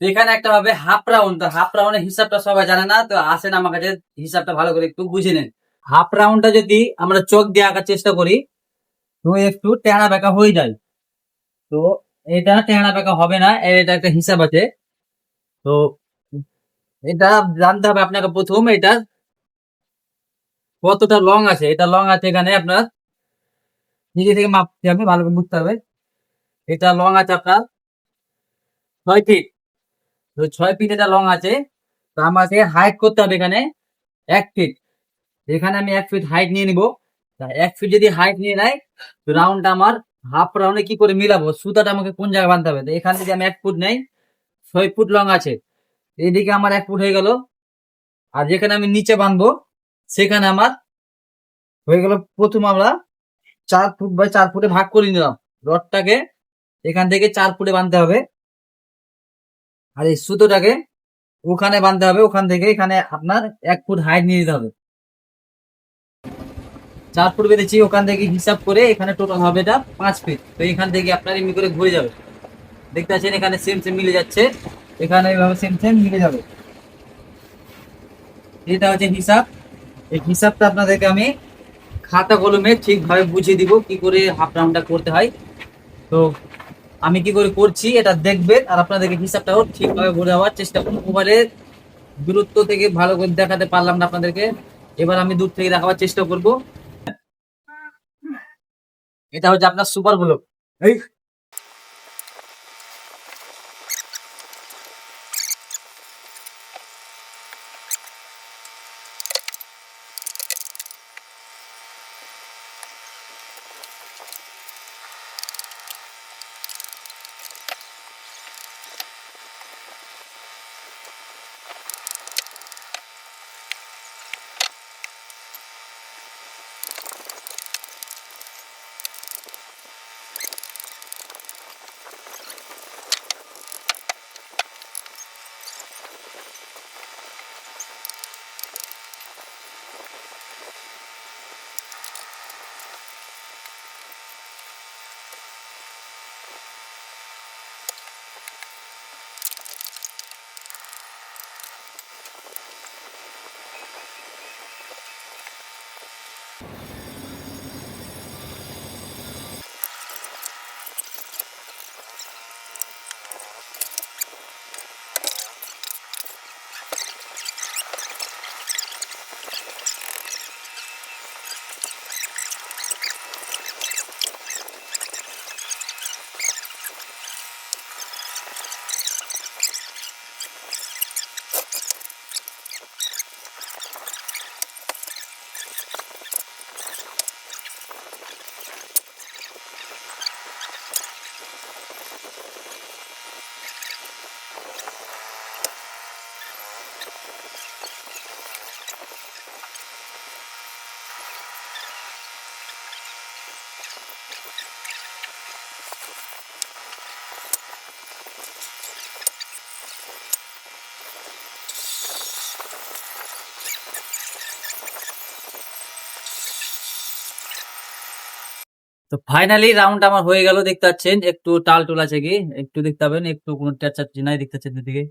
এখানে একটা হবে হাফ রাউন্ড তো হাফ রাউন্ডের হিসাবটা সবাই জানে না, তো আসেন আমার কাছে হিসাবটা ভালো করে একটু বুঝে নেন। হাফ রাউন্ডটা যদি আমরা চোখ দিয়ে আঁকার চেষ্টা করি, তো একটু টেঁড়া বেঁকা হয়ে যায়। তো এটা টেঁড়া বেঁকা হবে না এটা একটা হিসাব আছে। তো এটা জানতে হবে আপনাকে প্রথম, এটা কতটা লং আছে? এটা লং আছে এখানে আপনার, নিজে থেকে মাপতে হবে, ভালো করে বুঝতে হবে। এটা লং আছে আপনার ছয় ফিট ছয় ফিট এটা লং আছে, তো আমাকে হাইট করতে হবে এখানে এক ফিট এখানে আমি এক ফিট হাইট নিয়ে নিব। এক ফিট যদি হাইট নিয়ে নেয়, তো রাউন্ডটা আমার হাফ রাউন্ডে কি করে মিলাবো? সুতাটা আমাকে কোন জায়গায় বাঁধতে হবে? তো এখানে যদি আমি এক ফুট নেই, ছয় ফুট লং আছে। এইদিকে আমার এক ফুট হয়ে গেল। আর যেখানে আমি নিচে বাঁধবো, সেখানে আমার হয়ে গেল প্রথম আমরা চার ফুট বাই চার ফুটে ভাগ করে নিলাম। রডটাকে এখান থেকে চার ফুটে বাঁধতে হবে। আর এই সুতোটাকে ওখানে বাঁধতে হবে, ওখান থেকে এখানে আপনার এক ফুট হাইট নিয়ে দিতে হবে। চার ফুট বেঁধেছি, ওখান থেকে হিসাব করে এখানে টোটাল হবে এটা পাঁচ ফিট তো এখান থেকে আপনার এমনি করে ঘুরে যাবে। দেখতে পাচ্ছেন, এখানে সেম সেম মিলে যাচ্ছে। এখানে এইভাবে সেম সেম মিলে যাবে। এটা হচ্ছে হিসাব। এই হিসাবটা আপনাদেরকে আমি খাতা কলমে ঠিকভাবে বুঝিয়ে দিব, কি করে হাফ রাউন্ডটা করতে হয়। তো আমি কি করে করছি এটা দেখবেন আর আপনাদেরকে হিসাবটাও ঠিকভাবে বলে দেওয়ার চেষ্টা করুন। মোবাইলের দূরত্ব থেকে ভালো করে দেখাতে পারলাম না আপনাদেরকে। এবার আমি দূর থেকে দেখাবার চেষ্টা করব। এটা হচ্ছে আপনার সুপার ব্লক। এই তো ফাইনালি রাউন্ড আমার হয়ে গেল দেখতে পাচ্ছেন একটু টাল টুল আছে কি? একটু দেখতে পাবেন একটু কোনো টাচাচ্ছি নাই দেখতে পাচ্ছেন দুদিকে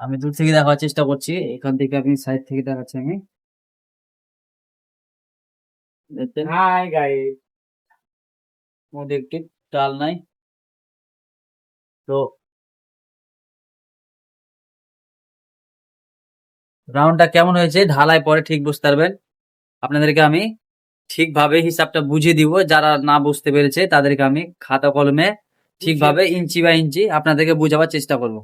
আমি দূর থেকে দেখার চেষ্টা করছি এখান থেকে আমি সাইড থেকে দেখাচ্ছি আমি। দেখছেন? হাই গাই মধ্যে একটু টাল নাই। তো রাউন্ডটা কেমন হয়েছে? ঢালাই পরে ঠিক বুঝতে পারবেন। আপনাদেরকে আমি ঠিকভাবে হিসাবটা বুঝিয়ে দিব যারা না বুঝতে পেরেছে তাদেরকে আমি খাতা কলমে ঠিকভাবে ইঞ্চি বা ইঞ্চি আপনাদেরকে বোঝাবার চেষ্টা করব।